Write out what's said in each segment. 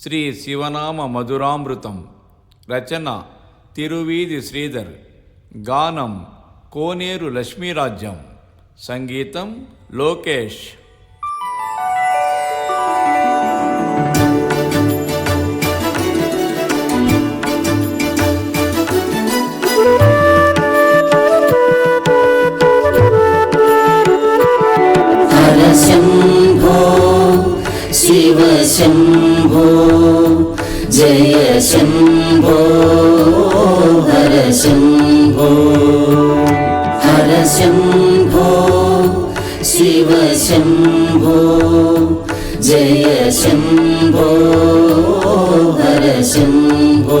శ్రీ శివనామ మధురామృతం రచన తిరువీధి శ్రీధర్. గానం కోనేరు లక్ష్మీరాజ్యం. సంగీతం లోకేష్. ശംഭോ ജയ ശംഭോ ഹര ശംഭോ. ഹര ശംഭോ ശിവ ശംഭോ ജയ ശംഭോ ഹര ശംഭോ.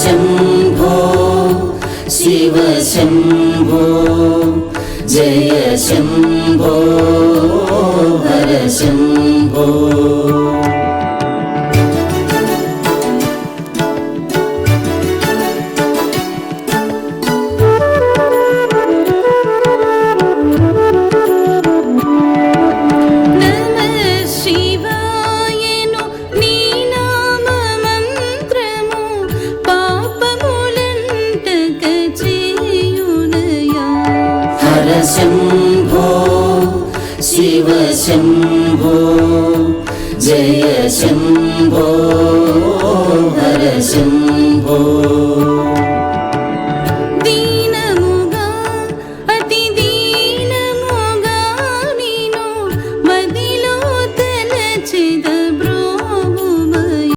ശംഭോ ശിവ ശംഭോ ജയ ശംഭോ ഹര ശംഭോ शिम्भो शिव शिम्भो जय शम्भो हर शिम्भ